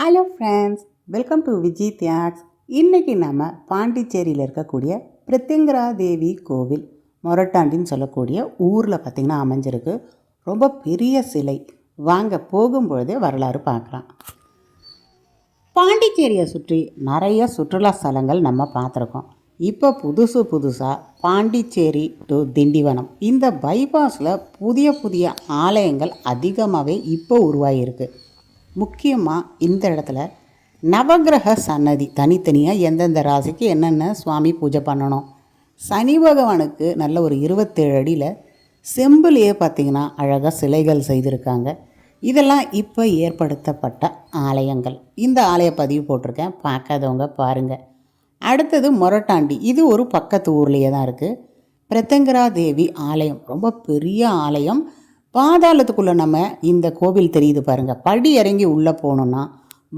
Hello friends welcome to Viji Thiyags இன்றைக்கி நம்ம பாண்டிச்சேரியில் இருக்கக்கூடிய பிரித்திங்கரா தேவி கோவில் மொரட்டாண்டின்னு சொல்லக்கூடிய ஊரில் பார்த்திங்கன்னா அமைஞ்சிருக்கு. ரொம்ப பெரிய சிலை. வாங்க போகும்பொழுதே வரலாறு பார்க்கலாம். பாண்டிச்சேரியை சுற்றி நிறைய சுற்றுலா ஸ்தலங்கள் நம்ம பார்த்துருக்கோம். இப்போ புதுசு புதுசாக பாண்டிச்சேரி டு திண்டிவனம். இந்த பைபாஸில் புதிய புதிய ஆலயங்கள் அதிகமாகவே இப்போ உருவாகியிருக்கு. முக்கியமாக இந்த இடத்துல நவகிரக சன்னதி தனித்தனியாக எந்தெந்த ராசிக்கு என்னென்ன சுவாமி பூஜை பண்ணணும்? சனி பகவானுக்கு நல்ல ஒரு இருபத்தேழு அடியில் செம்பிலேயே பார்த்திங்கன்னா அழகாக சிலைகள் செய்திருக்காங்க. இதெல்லாம் இப்போ ஏற்படுத்தப்பட்ட ஆலயங்கள். இந்த ஆலய பதிவு போட்டிருக்கேன். பார்க்காதவங்க பாருங்கள் அடுத்தது மொரட்டாண்டி. இது ஒரு பக்கத்து ஊர்லேயே தான் இருக்குது பிரத்தங்கரா தேவி ஆலயம். ரொம்ப பெரிய ஆலயம். பாதாளத்துக்குள்ளே நம்ம இந்த கோவில் தெரியுது பாருங்கள் படி இறங்கி உள்ளே போனோன்னா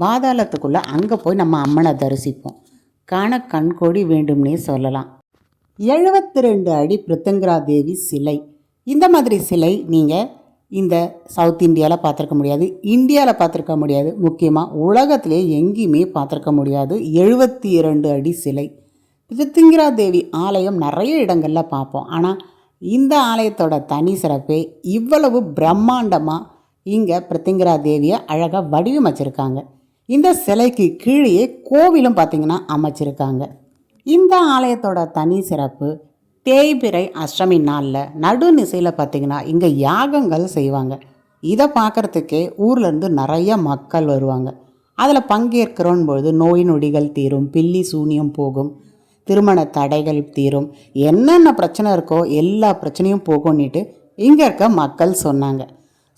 பாதாளத்துக்குள்ளே அங்கே போய் நம்ம அம்மனை தரிசிப்போம். காண கண்கோடி வேண்டும்னே சொல்லலாம். எழுபத்தி ரெண்டு அடி பிருத்தங்கரா தேவி சிலை. இந்த மாதிரி சிலை நீங்கள் இந்த சவுத் இந்தியாவில் பார்த்துருக்க முடியாது. இந்தியாவில் பார்த்துருக்க முடியாது. முக்கியமாக உலகத்திலே எங்கேயுமே பார்த்துருக்க முடியாது. எழுபத்தி இரண்டு அடி சிலை. பிருத்திங்கிரா தேவி ஆலயம் நிறைய இடங்களில் பார்ப்போம். ஆனால் இந்த ஆலயத்தோட தனி சிறப்பே இவ்வளவு பிரம்மாண்டமாக இங்கே பிரத்திங்கரா தேவியை அழகாக வடிவமைச்சிருக்காங்க. இந்த சிலைக்கு கீழே கோவிலும் பார்த்திங்கன்னா அமைச்சிருக்காங்க. இந்த ஆலயத்தோட தனி சிறப்பு தேய்பிறை அஷ்டமி நாளில் நடுநிசையில் பார்த்திங்கன்னா இங்கே யாகங்கள் செய்வாங்க. இதை பார்க்குறதுக்கே ஊர்லேருந்து நிறைய மக்கள் வருவாங்க. அதில் பங்கேற்கிறோன் பொழுது நோய் நொடிகள் தீரும் பில்லி சூனியம் போகும் திருமண தடைகள் தீரும். என்னென்ன பிரச்சனை இருக்கோ எல்லா பிரச்சனையும் போகும்னுட்டு இங்கே இருக்க மக்கள் சொன்னாங்க.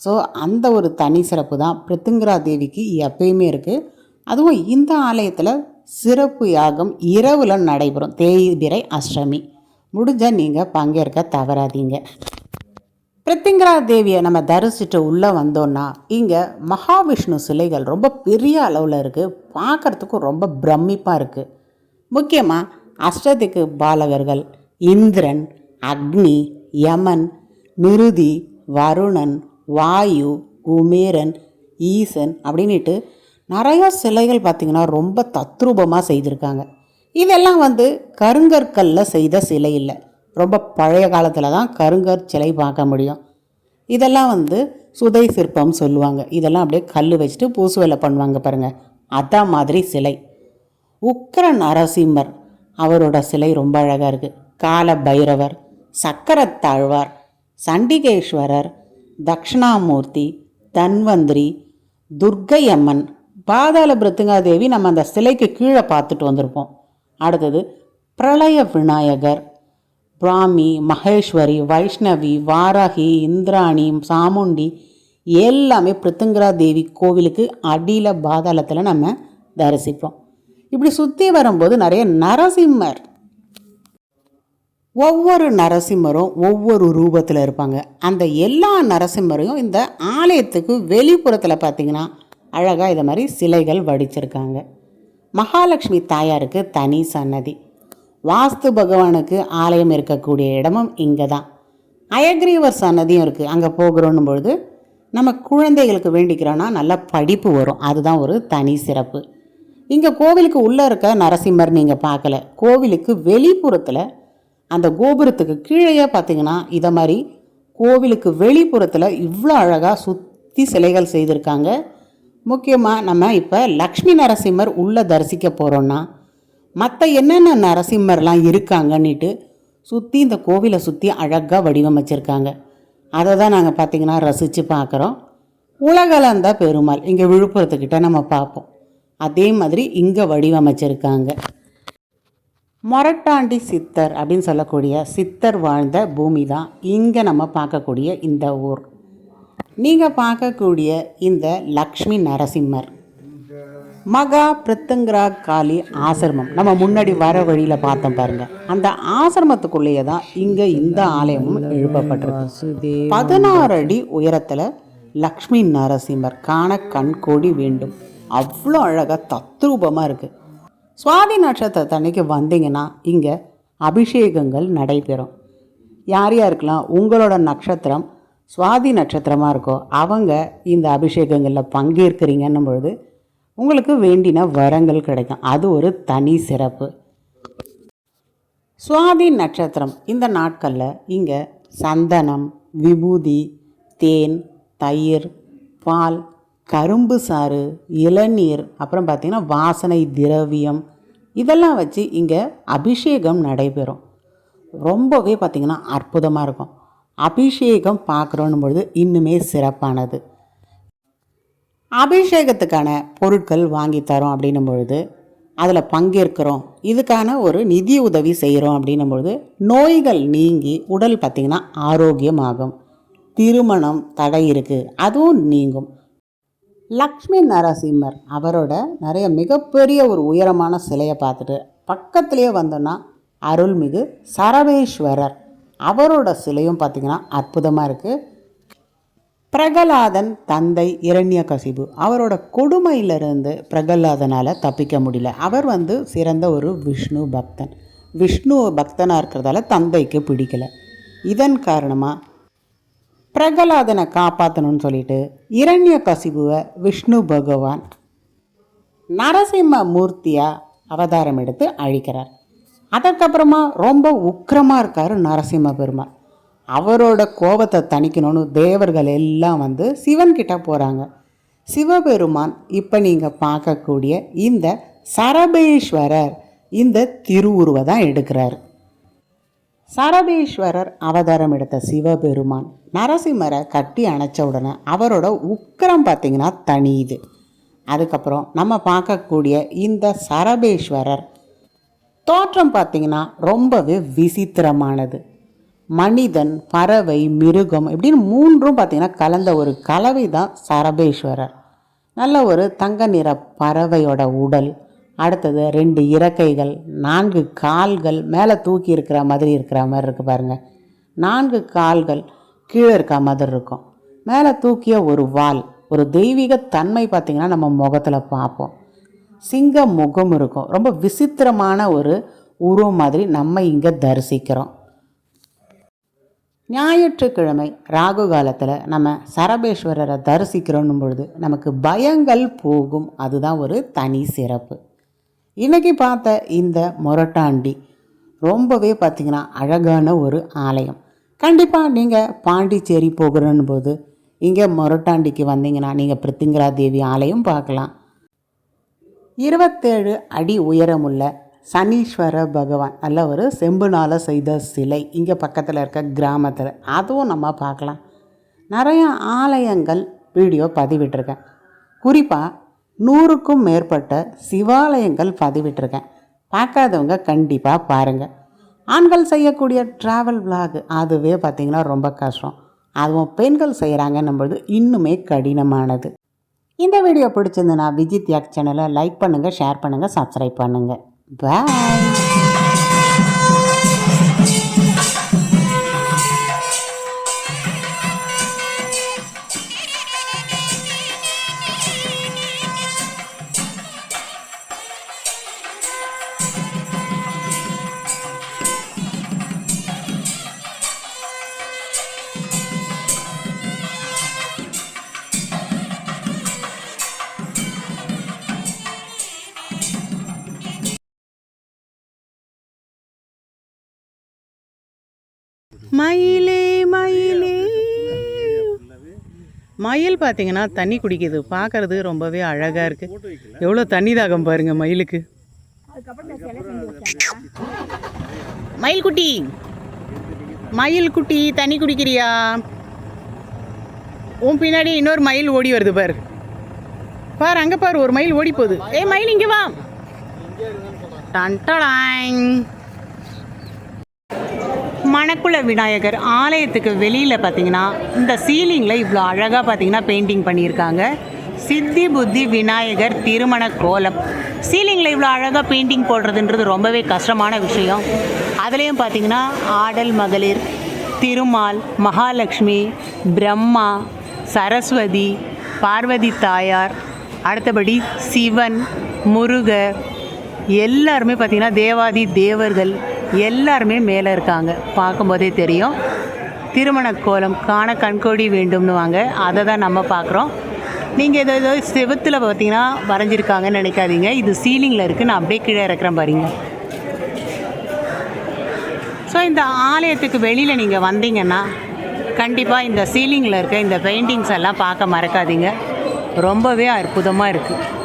ஸோ அந்த ஒரு தனி சிறப்பு தான் பிரித்துங்கரா தேவிக்கு எப்பயுமே இருக்குது அதுவும் இந்த ஆலயத்தில் சிறப்பு யாகம் இரவில் நடைபெறும். தேய்பிரை அஷ்டமி. முடிஞ்சால் நீங்கள் பங்கேற்க தவறாதீங்க. பிரித்திங்கரா தேவியை நம்ம தரிசிட்டு உள்ளே வந்தோன்னா இங்கே மகாவிஷ்ணு சிலைகள் ரொம்ப பெரிய அளவில் இருக்குது பார்க்குறதுக்கும் ரொம்ப பிரமிப்பாக இருக்குது முக்கியமாக அஷ்டதிக்கு பாலகர்கள் இந்திரன் அக்னி யமன் நிருதி வருணன் வாயு குமேரன் ஈசன் அப்படின்ட்டு நிறையா சிலைகள் பார்த்திங்கன்னா ரொம்ப தத்ரூபமாக செய்திருக்காங்க. இதெல்லாம் வந்து கருங்கற்களில் செய்த சிலை இல்லை. ரொம்ப பழைய காலத்தில் தான் கருங்கற் சிலை பார்க்க முடியும். இதெல்லாம் வந்து சுதை சிற்பம் சொல்லுவாங்க. இதெல்லாம் அப்படியே கல் வச்சுட்டு பூசு வேலை பண்ணுவாங்க பாருங்கள் அதான் மாதிரி சிலை. உக்கர நரசிம்மர் அவரோட சிலை ரொம்ப அழகாக இருக்குது கால பைரவர் சக்கரத்தாழ்வார் சண்டிகேஸ்வரர் தக்ஷணாமூர்த்தி தன்வந்திரி துர்க்கை அம்மன் பாதாள பிருத்துங்காதேவி நம்ம அந்த சிலைக்கு கீழே பார்த்துட்டு வந்திருப்போம். அடுத்தது பிரளய விநாயகர் பிராமி மகேஸ்வரி வைஷ்ணவி வாராகி இந்திராணி சாமுண்டி எல்லாமே பிருத்துங்கரா தேவி கோவிலுக்கு அடியில் பாதாளத்தில் நம்ம தரிசிப்போம். இப்படி சுற்றி வரும்போது நிறைய நரசிம்மர். ஒவ்வொரு நரசிம்மரும் ஒவ்வொரு ரூபத்தில் இருப்பாங்க. அந்த எல்லா நரசிம்மரையும் இந்த ஆலயத்துக்கு வெளிப்புறத்தில் பார்த்திங்கன்னா அழகாக இதை மாதிரி சிலைகள் வடிச்சிருக்காங்க. மகாலட்சுமி தாயாருக்கு தனி சன்னதி. வாஸ்து பகவானுக்கு ஆலயம் இருக்கக்கூடிய இடமும் இங்கே தான் அயக்ரீவர் சன்னதியும் இருக்குது அங்கே போகிறோன்னும் பொழுது நம்ம குழந்தைகளுக்கு வேண்டிக்கிறோன்னா நல்ல படிப்பு வரும். அதுதான் ஒரு தனி சிறப்பு. இங்கே கோவிலுக்கு உள்ளே இருக்க நரசிம்மர் நீங்கள் பார்க்கல. கோவிலுக்கு வெளிப்புறத்தில் அந்த கோபுரத்துக்கு கீழே பார்த்தீங்கன்னா இதை மாதிரி கோவிலுக்கு வெளிப்புறத்தில் இவ்வளோ அழகாக சுற்றி சிலைகள் செய்திருக்காங்க. முக்கியமாக நம்ம இப்போ லக்ஷ்மி நரசிம்மர் உள்ளே தரிசிக்க போகிறோன்னா மற்ற என்னென்ன நரசிம்மர்லாம் இருக்காங்கன்னுட்டு சுற்றி இந்த கோவிலை சுற்றி அழகாக வடிவமைச்சிருக்காங்க. அதை தான் நாங்கள் பார்த்திங்கன்னா ரசித்து பார்க்குறோம் உலகளந்த பெருமாள். இங்கே விழுப்புரத்துக்கிட்ட நம்ம பார்ப்போம் அதே மாதிரி இங்கே வடிவமைச்சிருக்காங்க. மொரட்டாண்டி சித்தர் அப்படின்னு சொல்லக்கூடிய சித்தர் வாழ்ந்த பூமி தான் இங்கே நம்ம பார்க்கக்கூடிய இந்த ஊர். நீங்கள் பார்க்கக்கூடிய இந்த லக்ஷ்மி நரசிம்மர். மகா பிரித்தங்கரா காளி ஆசிரமம். நம்ம முன்னாடி வர வழியில் பார்த்தோம் பாருங்க. அந்த ஆசிரமத்துக்குள்ளேயே தான் இங்கே இந்த ஆலயமும் எழுப்பப்பட்டிருக்கு. பதினாறு அடி உயரத்தில் லக்ஷ்மி நரசிம்மர் காண கண்கோடி வேண்டும். அவ்வளோ அழகாக தத்ரூபமாக இருக்குது சுவாதி நட்சத்திரத்தன்னைக்கு வந்தீங்கன்னா இங்கே அபிஷேகங்கள் நடைபெறும். யார் யாருக்கெல்லாம் உங்களோட நட்சத்திரம் சுவாதி நட்சத்திரமாக இருக்கோ அவங்க இந்த அபிஷேகங்களில் பங்கேற்கிறீங்கன்னும் பொழுது உங்களுக்கு வேண்டின வரங்கள் கிடைக்கும். அது ஒரு தனி சிறப்பு. சுவாதி நட்சத்திரம் இந்த நாட்களில் இங்கே சந்தனம் விபூதி தேன் தயிர் பால் கரும்பு சாறு இளநீர் அப்புறம் பார்த்திங்கன்னா வாசனை திரவியம் இதெல்லாம் வச்சு இங்கே அபிஷேகம் நடைபெறும். ரொம்பவே பார்த்திங்கன்னா அற்புதமாக இருக்கும். அபிஷேகம் பார்க்குறோன்னும் பொழுது இன்னுமே சிறப்பானது. அபிஷேகத்துக்கான பொருட்கள் வாங்கி தரோம் அப்படின்னும் பொழுது அதில் பங்கேற்கிறோம். இதுக்கான ஒரு நிதி உதவி செய்கிறோம் அப்படின்னும் பொழுது நோய்கள் நீங்கி உடல் பார்த்திங்கன்னா ஆரோக்கியமாகும். திருமணம் தடை இருக்குது அதுவும் நீங்கும். லக்ஷ்மி நரசிம்மர் அவரோட நிறைய மிகப்பெரிய ஒரு உயரமான சிலையை பார்த்துட்டு பக்கத்துலேயே வந்தோன்னா அருள்மிகு சரவேஸ்வரர். அவரோட சிலையும் பார்த்திங்கன்னா அற்புதமாக இருக்குது பிரகலாதன் தந்தை இரண்யகசிபு அவரோட கொடுமையிலிருந்து பிரகலாதனால் தப்பிக்க முடியல. அவர் வந்து சிறந்த ஒரு விஷ்ணு பக்தன். விஷ்ணு பக்தனாக இருக்கிறதால தந்தைக்கு பிடிக்கலை. இதன் காரணமாக பிரகலாதனை காப்பாற்றணும்னு சொல்லிட்டு இரண்ய கசிபுவை விஷ்ணு பகவான் நரசிம்ம மூர்த்தியாக அவதாரம் எடுத்து அழிக்கிறார். அதற்கப்புறமா ரொம்ப உக்கிரமாக இருக்கார் நரசிம்ம பெருமாள். அவரோட கோபத்தை தணிக்கணும்னு தேவர்கள் எல்லாம் வந்து சிவன்கிட்ட போகிறாங்க சிவபெருமான் இப்போ நீங்கள் பார்க்கக்கூடிய இந்த சரபேஸ்வரர் இந்த திருவுருவை தான் எடுக்கிறார். சரபேஸ்வரர் அவதாரம் எடுத்த சிவபெருமான் நரசிம்மரை கட்டி அணைச்ச உடனே அவரோட உக்கிரம் பார்த்திங்கன்னா தனியுது. அதுக்கப்புறம் நம்ம பார்க்கக்கூடிய இந்த சரபேஸ்வரர் தோற்றம் பார்த்திங்கன்னா ரொம்பவே விசித்திரமானது. மனிதன் பறவை மிருகம் இப்படின்னு மூன்றும் பார்த்திங்கன்னா கலந்த ஒரு கலவை தான் சரபேஸ்வரர். நல்ல ஒரு தங்க நிற பறவையோட உடல். அடுத்தது ரெண்டு இறக்கைகள் நான்கு கால்கள் மேலே தூக்கி இருக்கிற மாதிரி இருக்கிற மாதிரி இருக்குது பாருங்கள் நான்கு கால்கள் கீழே இருக்க மாதிரி இருக்கும். மேலே தூக்கிய ஒரு வால் ஒரு தெய்வீக தன்மை பார்த்திங்கன்னா நம்ம முகத்தில் பார்ப்போம். சிங்க முகம் இருக்கும். ரொம்ப விசித்திரமான ஒரு உருவம் மாதிரி நம்ம இங்கே தரிசிக்கிறோம். ஞாயிற்றுக்கிழமை ராகு காலத்தில் நம்ம சரபேஸ்வரரை தரிசிக்கிறோன்னும் பொழுது நமக்கு பயங்கள் போகும். அதுதான் ஒரு தனி சிறப்பு. இன்றைக்கி பார்த்த இந்த மொரட்டாண்டி ரொம்பவே பார்த்திங்கன்னா அழகான ஒரு ஆலயம். கண்டிப்பாக நீங்கள் பாண்டிச்சேரி போகிறன்னு போது இங்கே மொரட்டாண்டிக்கு வந்தீங்கன்னா நீங்கள் பிரித்திங்கரா தேவி ஆலயம் பார்க்கலாம். இருபத்தேழு அடி உயரமுள்ள சனீஸ்வர பகவான் நல்ல ஒரு செம்புனால் செய்த சிலை இங்கே பக்கத்தில் இருக்க கிராமத்தில். அதுவும் நம்ம பார்க்கலாம். நிறையா ஆலயங்கள் வீடியோ பதிவிட்டிருக்கேன். குறிப்பாக நூறுக்கும் மேற்பட்ட சிவாலயங்கள் பதிவிட்டிருக்கேன். பார்க்காதவங்க கண்டிப்பாக பாருங்கள் ஆண்கள் செய்யக்கூடிய ட்ராவல் vlog அதுவே பார்த்திங்கன்னா ரொம்ப கஷ்டம். அதுவும் பெண்கள் செய்கிறாங்கன்னும் பொழுது இன்னுமே கடினமானது. இந்த வீடியோ பிடிச்சிருந்துன்னா விஜித் யாக் சேனலை லைக் பண்ணுங்கள் ஷேர் பண்ணுங்கள் சப்ஸ்கிரைப் பண்ணுங்கள் பாய் மயிலே மயிலே. மயில் பார்த்தீங்கன்னா தண்ணி குடிக்குது. பார்க்கறது ரொம்பவே அழகாக இருக்குது எவ்வளோ தண்ணி தாகம் பாருங்க மயிலுக்கு. மயில் குட்டி. மயில் குட்டி தண்ணி குடிக்கிறியா? உன் பின்னாடி இன்னொரு மயில் ஓடி வருது பாரு. பாரு அங்கே பாரு ஒரு மயில் ஓடி போகுது ஏய் மயில் இங்கே வா. டன்டடாங் மணக்குள விநாயகர் ஆலயத்துக்கு வெளியில் பார்த்தீங்கன்னா இந்த சீலிங்கில் இவ்வளோ அழகாக பார்த்தீங்கன்னா பெயிண்டிங் பண்ணியிருக்காங்க. சித்தி புத்தி விநாயகர் திருமண கோலம். சீலிங்கில் இவ்வளோ அழகாக பெயிண்டிங் போடுறதுன்றது ரொம்பவே கஷ்டமான விஷயம். அதுலேயும் பார்த்தீங்கன்னா ஆடல் மகளிர் திருமால் மகாலட்சுமி பிரம்மா சரஸ்வதி பார்வதி தாயார் அடுத்தபடி சிவன் முருகர் எல்லாருமே பார்த்திங்கன்னா தேவாதி தேவர்கள் எல்லாருமே மேலே இருக்காங்க. பார்க்கும்போதே தெரியும். திருமண கோலம் காண கண்கோடி வேண்டும்னு வாங்க. அதை தான் நம்ம பார்க்குறோம். நீங்கள் எதோ ஏதோ செவத்தில் பார்த்தீங்கன்னா வரைஞ்சிருக்காங்கன்னு நினைக்காதீங்க. இது சீலிங்கில் இருக்குது நான் அப்படியே கீழே இறக்குறேன் பாருங்க. ஸோ இந்த ஆலயத்துக்கு வெளியில் நீங்கள் வந்தீங்கன்னா கண்டிப்பாக இந்த சீலிங்கில் இருக்க இந்த பெயிண்டிங்ஸ் எல்லாம் பார்க்க மறக்காதீங்க. ரொம்பவே அற்புதமாக இருக்குது